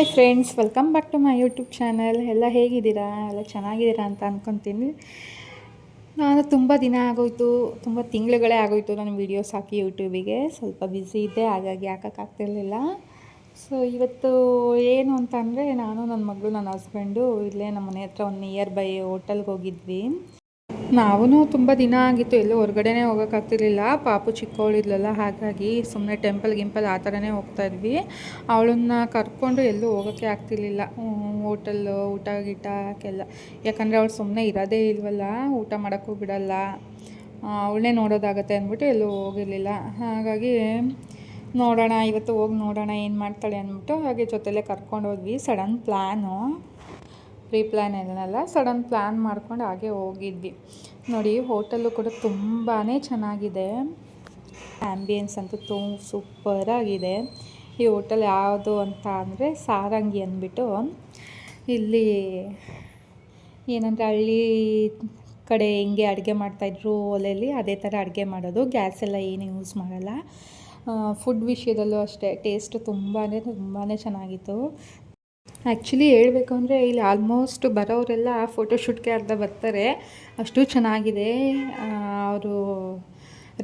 Hi friends welcome back to my YouTube channel ಎಲ್ಲ ಹೇಗಿದ್ದೀರಾ? ಎಲ್ಲ ಚೆನ್ನಾಗಿದ್ದೀರಾ ಅಂತ ಅಂದ್ಕೊತೀನಿ ನಾನು ತುಂಬ ದಿನ ಆಗೋಯ್ತು, ತುಂಬ ತಿಂಗಳುಗಳೇ ಆಗೋಯ್ತು ನಾನು ವೀಡಿಯೋಸ್ ಹಾಕಿ ಯೂಟ್ಯೂಬಿಗೆ ಸ್ವಲ್ಪ ಬ್ಯುಸಿ ಇದ್ದೆ, ಹಾಗಾಗಿ ಹಾಕೋಕ್ಕಾಗ್ತಿರಲಿಲ್ಲ ಸೊ ಇವತ್ತು ಏನು ಅಂತ ಅಂದರೆ ನಾನು ನನ್ನ ಮಗಳು, ನನ್ನ ಹಸ್ಬೆಂಡು ಇಲ್ಲೇ ನಮ್ಮ ಮನೆ ಹತ್ರ ಒಂದು ನಿಯರ್ ಬೈ ಹೋಟೆಲ್ಗೆ ಹೋಗಿದ್ವಿ. ನಾವೂ ತುಂಬ ದಿನ ಆಗಿತ್ತು, ಎಲ್ಲೂ ಹೊರಗಡೆನೇ ಹೋಗೋಕ್ಕಾಗ್ತಿರ್ಲಿಲ್ಲ ಪಾಪು ಚಿಕ್ಕವಳಿದ್ಲಲ್ಲ ಹಾಗಾಗಿ ಸುಮ್ಮನೆ ಟೆಂಪಲ್ ಗಿಂಪಲ್ ಆ ಥರನೇ ಹೋಗ್ತಾ ಇದ್ವಿ. ಅವಳನ್ನ ಕರ್ಕೊಂಡು ಎಲ್ಲೂ ಹೋಗೋಕ್ಕೆ ಆಗ್ತಿರ್ಲಿಲ್ಲ. ಹೋಟೆಲ್ಲು ಊಟ ಗೀಟ ಹಾಕೆಲ್ಲ. ಯಾಕಂದರೆ ಅವಳು ಸುಮ್ಮನೆ ಇರೋದೇ ಇಲ್ವಲ್ಲ, ಊಟ ಮಾಡೋಕ್ಕೂ ಬಿಡಲ್ಲ. ಅವಳನ್ನೇ ನೋಡೋದಾಗತ್ತೆ ಅಂದ್ಬಿಟ್ಟು ಎಲ್ಲೂ ಹೋಗಿರಲಿಲ್ಲ. ಹಾಗಾಗಿ ನೋಡೋಣ, ಇವತ್ತು ಹೋಗಿ ನೋಡೋಣ, ಏನು ಮಾಡ್ತಾಳೆ ಅಂದ್ಬಿಟ್ಟು ಹಾಗೆ ಜೊತೆಲೇ ಕರ್ಕೊಂಡು ಹೋದ್ವಿ. ಸಡನ್ ಪ್ಲ್ಯಾನು ಪ್ರೀ ಪ್ಲ್ಯಾನ್ ಏನಲ್ಲ, ಸಡನ್ ಪ್ಲ್ಯಾನ್ ಮಾಡ್ಕೊಂಡು ಹಾಗೆ ಹೋಗಿದ್ವಿ. ನೋಡಿ, ಹೋಟೆಲ್ಲು ಕೂಡ ತುಂಬಾ ಚೆನ್ನಾಗಿದೆ. ಆ್ಯಂಬಿಯನ್ಸ್ ಅಂತೂ ತುಂಬ ಸೂಪರಾಗಿದೆ ಈ ಹೋಟೆಲ್ ಯಾವುದು ಅಂತ ಅಂದರೆ ಸಾರಂಗಿ ಅಂದ್ಬಿಟ್ಟು, ಇಲ್ಲಿ ಏನಂದರೆ ಹಳ್ಳಿ ಕಡೆ ಹೆಂಗೆ ಅಡುಗೆ ಮಾಡ್ತಾಯಿದ್ರು ಒಲೆಯಲ್ಲಿ ಅದೇ ಥರ ಅಡುಗೆ ಮಾಡೋದು. ಗ್ಯಾಸ್ ಎಲ್ಲ ಏನು ಯೂಸ್ ಮಾಡಲ್ಲ. ಫುಡ್ ವಿಷಯದಲ್ಲೂ ಅಷ್ಟೇ ಟೇಸ್ಟ್ ತುಂಬಾ ತುಂಬಾ ಚೆನ್ನಾಗಿತ್ತು. ಆ್ಯಕ್ಚುಲಿ ಹೇಳಬೇಕು ಅಂದರೆ ಇಲ್ಲಿ ಆಲ್ಮೋಸ್ಟ್ ಬರೋರೆಲ್ಲ ಫೋಟೋಶೂಟ್ಗೆ ಅರ್ಧ ಬರ್ತಾರೆ. ಅಷ್ಟು ಚೆನ್ನಾಗಿದೆ. ಅವರು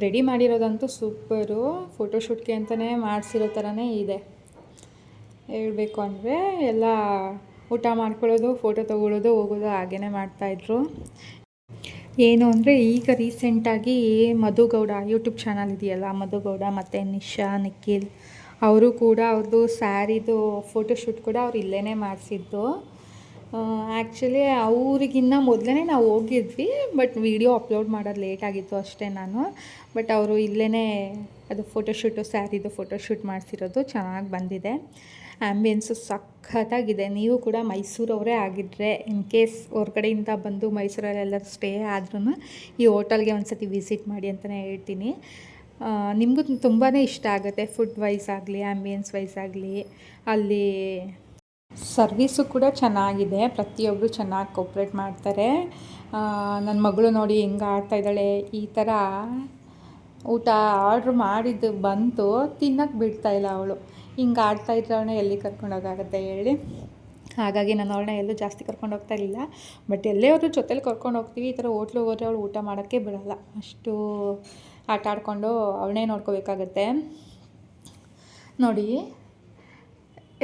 ರೆಡಿ ಮಾಡಿರೋದಂತೂ ಸೂಪರು ಫೋಟೋಶೂಟ್ಗೆ ಅಂತಲೇ ಮಾಡಿಸಿರೋ ಥರನೇ ಇದೆ. ಹೇಳಬೇಕು ಅಂದರೆ ಎಲ್ಲ ಊಟ ಮಾಡ್ಕೊಳ್ಳೋದು ಫೋಟೋ ತೊಗೊಳ್ಳೋದು, ಹೋಗೋದು ಹಾಗೇ ಮಾಡ್ತಾಯಿದ್ರು ಏನು ಅಂದರೆ ಈಗ ರೀಸೆಂಟಾಗಿ ಮಧುಗೌಡ ಯೂಟ್ಯೂಬ್ ಚಾನಲ್ ಇದೆಯಲ್ಲ, ಮಧುಗೌಡ ಮತ್ತು ನಿಶಾ, ನಿಖಿಲ್ ಅವರು ಕೂಡ ಅವ್ರದ್ದು ಸ್ಯಾರಿದು ಫೋಟೋಶೂಟ್ ಕೂಡ ಅವ್ರು ಇಲ್ಲೇ ಮಾಡಿಸಿದ್ದು. ಆ್ಯಕ್ಚುಲಿ ಅವರಿಗಿನ್ನ ಮೊದಲೇ ನಾವು ಹೋಗಿದ್ವಿ ಬಟ್ ವಿಡಿಯೋ ಅಪ್ಲೋಡ್ ಮಾಡೋದು ಲೇಟ್ ಆಗಿತ್ತು ಅಷ್ಟೇ ನಾನು. ಬಟ್ ಅವರು ಇಲ್ಲೇ ಅದು ಫೋಟೋಶೂಟು, ಸ್ಯಾರಿದು ಫೋಟೋಶೂಟ್ ಮಾಡಿಸಿರೋದು ಚೆನ್ನಾಗಿ ಬಂದಿದೆ. ಆ್ಯಂಬಿಯನ್ಸು ಸಖತ್ತಾಗಿದೆ. ನೀವು ಕೂಡ ಮೈಸೂರವರೇ ಆಗಿದ್ದರೆ ಇನ್ ಕೇಸ್ ಹೊರ್ಗಡೆಯಿಂದ ಬಂದು ಮೈಸೂರಲ್ಲೆಲ್ಲರೂ ಸ್ಟೇ ಆದ್ರೂ ಈ ಹೋಟೆಲ್ಗೆ ಒಂದು ಸತಿ ವಿಸಿಟ್ ಮಾಡಿ ಅಂತಲೇ ಹೇಳ್ತೀನಿ. ನಿಮಗೂ ತುಂಬಾ ಇಷ್ಟ ಆಗುತ್ತೆ ಫುಡ್ ವೈಸ್ ಆಗಲಿ ಆ್ಯಂಬಿಯನ್ಸ್ ವೈಸ್ ಆಗಲಿ. ಅಲ್ಲಿ ಸರ್ವೀಸು ಕೂಡ ಚೆನ್ನಾಗಿದೆ. ಪ್ರತಿಯೊಬ್ಬರು ಚೆನ್ನಾಗಿ ಕೋಪ್ರೇಟ್ ಮಾಡ್ತಾರೆ. ನನ್ನ ಮಗಳು ನೋಡಿ ಹೆಂಗೆ ಆಡ್ತಾಯಿದ್ದಾಳೆ ಈ ಥರ ಊಟ ಆರ್ಡ್ರ್ ಮಾಡಿದ್ದು ಬಂತು ತಿನ್ನಕ್ಕೆ ಬಿಡ್ತಾಯಿಲ್ಲ ಅವಳು. ಹಿಂಗೆ ಆಡ್ತಾ ಅವಳನ್ನ ಎಲ್ಲಿ ಕರ್ಕೊಂಡೋಗಾಗತ್ತೆ ಹೇಳಿ. ಹಾಗಾಗಿ ನಾನು ಅವಳನ್ನ ಎಲ್ಲೂ ಜಾಸ್ತಿ ಕರ್ಕೊಂಡು ಹೋಗ್ತಾ ಇರಲಿಲ್ಲ. ಬಟ್ ಎಲ್ಲೇ ಅವರು ಜೊತೇಲಿ ಕರ್ಕೊಂಡು ಹೋಗ್ತೀವಿ. ಈ ಥರ ಹೋಟ್ಲಿಗೆ ಹೋದರೆ ಅವಳು ಊಟ ಮಾಡೋಕ್ಕೆ ಬಿಡೋಲ್ಲ. ಅಷ್ಟು ಆಟ ಆಡಿಕೊಂಡು ನೋಡ್ಕೋಬೇಕಾಗತ್ತೆ. ನೋಡಿ,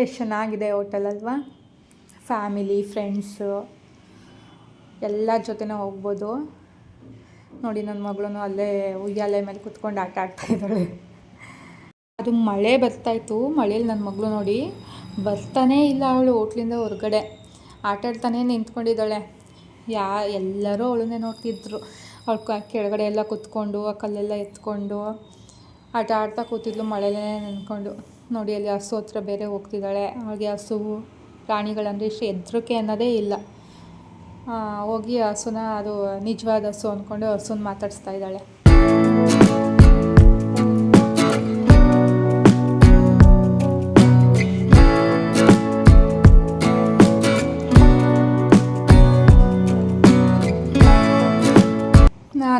ಎಷ್ಟು ಚೆನ್ನಾಗಿದೆ ಹೋಟೆಲ್ ಅಲ್ವಾ? ಫ್ಯಾಮಿಲಿ, ಫ್ರೆಂಡ್ಸು, ಎಲ್ಲ ಜೊತೆನೂ ಹೋಗ್ಬೋದು. ನೋಡಿ, ನನ್ನ ಮಗಳೂ ಅಲ್ಲೇ ಉಯ್ಯಾಲೆ ಮೇಲೆ ಕುತ್ಕೊಂಡು ಆಟ ಆಡ್ತಾಯಿದ್ದಾಳೆ ಅದು ಮಳೆ ಬರ್ತಾಯಿತ್ತು ಮಳೇಲಿ ನನ್ನ ಮಗಳು ನೋಡಿ, ಬರ್ತಾನೇ ಇಲ್ಲ ಅವಳು ಹೋಟ್ಲಿಂದ ಹೊರಗಡೆ. ಆಟಾಡ್ತಾನೇ ನಿಂತ್ಕೊಂಡಿದ್ದಾಳೆ. ಯಾ, ಎಲ್ಲರೂ ಅವಳನ್ನೇ ನೋಡ್ತಿದ್ರು. ಅವ್ಳು ಕೆಳಗಡೆ ಎಲ್ಲ ಕೂತ್ಕೊಂಡು, ಆ ಕಲ್ಲೆಲ್ಲ ಎತ್ಕೊಂಡು, ಆಟ ಆಡ್ತಾ ಕೂತಿದ್ಲು ಮಳೆಲೇ ನೆನ್ಕೊಂಡು. ನೋಡಿ, ಅಲ್ಲಿ ಹಸು ಹತ್ರ ಬೇರೆ ಹೋಗ್ತಿದ್ದಾಳೆ. ಅವ್ರಿಗೆ ಹಸು, ಪ್ರಾಣಿಗಳಂದರೆ ಇಷ್ಟು ಹೆದ್ರಿಕೆ ಅನ್ನೋದೇ ಇಲ್ಲ. ಹೋಗಿ ಹಸುನ, ಅದು ನಿಜವಾದ ಹಸು ಅಂದ್ಕೊಂಡು ಹಸುನ ಮಾತಾಡಿಸ್ತಾ ಇದ್ದಾಳೆ.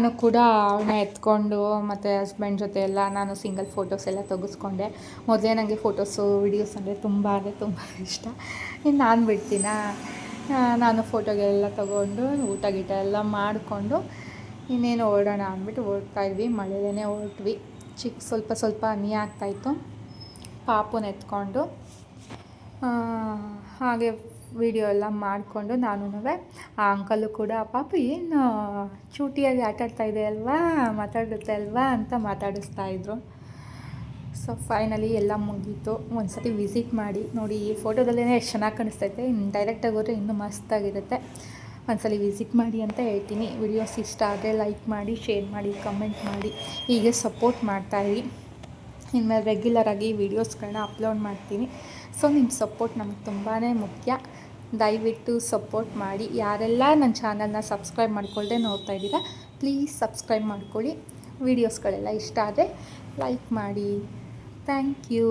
ನಾನು ಕೂಡ ಅವಳನ್ನ ಎತ್ಕೊಂಡು ಮತ್ತು ಹಸ್ಬೆಂಡ್ ಜೊತೆ ಎಲ್ಲ ನಾನು ಸಿಂಗಲ್ ಫೋಟೋಸ್ ಎಲ್ಲ ತೆಗೆಸ್ಕೊಂಡೆ. ಮೊದಲೇ ನನಗೆ ಫೋಟೋಸು ವಿಡಿಯೋಸ್ ಅಂದರೆ ತುಂಬ ಅಂದರೆ ತುಂಬ ಇಷ್ಟ. ಇನ್ನು ನಾನು ಬಿಡ್ತೀನ? ನಾನು ಫೋಟೋಗೆಲ್ಲ ತೊಗೊಂಡು ಊಟ ಗೀಟ ಎಲ್ಲ ಮಾಡಿಕೊಂಡು ಇನ್ನೇನು ಓಡೋಣ ಅಂದ್ಬಿಟ್ಟು ಹೊರಡ್ತಾಯಿದ್ವಿ ಮಳೆಯಲ್ಲೇ ಹೊರಟ್ವಿ ಚಿಕ್ಕ ಸ್ವಲ್ಪ ಸ್ವಲ್ಪ ಹನಿ ಆಗ್ತಾಯಿತ್ತು ಪಾಪುನ ಎತ್ಕೊಂಡು ಹಾಗೆ ವೀಡಿಯೋ ಎಲ್ಲ ಮಾಡಿಕೊಂಡು ನಾನು ಆ ಅಂಕಲು ಕೂಡ, ಪಾಪ, ಏನು ಚೂಟಿಯಾಗಿ ಆಟಾಡ್ತಾ ಇದೆ ಅಲ್ವಾ? ಮಾತಾಡುತ್ತೆ ಅಲ್ವಾ? ಅಂತ ಮಾತಾಡಿಸ್ತಾ ಇದ್ರು. ಸೊ ಫೈನಲಿ ಎಲ್ಲ ಮುಗೀತು. ಒಂದು ಸತಿ ವಿಸಿಟ್ ಮಾಡಿ, ನೋಡಿ, ಈ ಫೋಟೋದಲ್ಲೇ ಎಷ್ಟು ಚೆನ್ನಾಗಿ ಕಾಣಿಸ್ತೈತೆ. ಇನ್ನು ಡೈರೆಕ್ಟಾಗಿ ಹೋದರೆ ಇನ್ನೂ ಮಸ್ತಾಗಿರುತ್ತೆ ಒಂದ್ಸಲಿ ವಿಸಿಟ್ ಮಾಡಿ ಅಂತ ಹೇಳ್ತೀನಿ. ವಿಡಿಯೋಸ್ ಇಷ್ಟ ಆದರೆ ಲೈಕ್ ಮಾಡಿ ಶೇರ್ ಮಾಡಿ ಕಮೆಂಟ್ ಮಾಡಿ. ಹೀಗೆ ಸಪೋರ್ಟ್ ಮಾಡ್ತಾಯಿರಿ ಇನ್ಮೇಲೆ ರೆಗ್ಯುಲರಾಗಿ ವೀಡಿಯೋಸ್ಗಳನ್ನ ಅಪ್ಲೋಡ್ ಮಾಡ್ತೀನಿ. ಸೊ ನಿಮ್ಮ ಸಪೋರ್ಟ್ ನಮ್ಗೆ ತುಂಬಾ ಮುಖ್ಯ. ದಯವಿಟ್ಟು ಸಪೋರ್ಟ್ ಮಾಡಿ. ಯಾರೆಲ್ಲ ನನ್ನ ಚಾನಲ್ನ ಸಬ್ಸ್ಕ್ರೈಬ್ ಮಾಡ್ಕೊಳ್ಳದೆ ನೋಡ್ತಾ ಇದ್ದೀರಾ ಪ್ಲೀಸ್ ಸಬ್ಸ್ಕ್ರೈಬ್ ಮಾಡ್ಕೊಳ್ಳಿ. ವೀಡಿಯೋಸ್ಗಳೆಲ್ಲ ಇಷ್ಟ ಆದರೆ ಲೈಕ್ ಮಾಡಿ. Thank you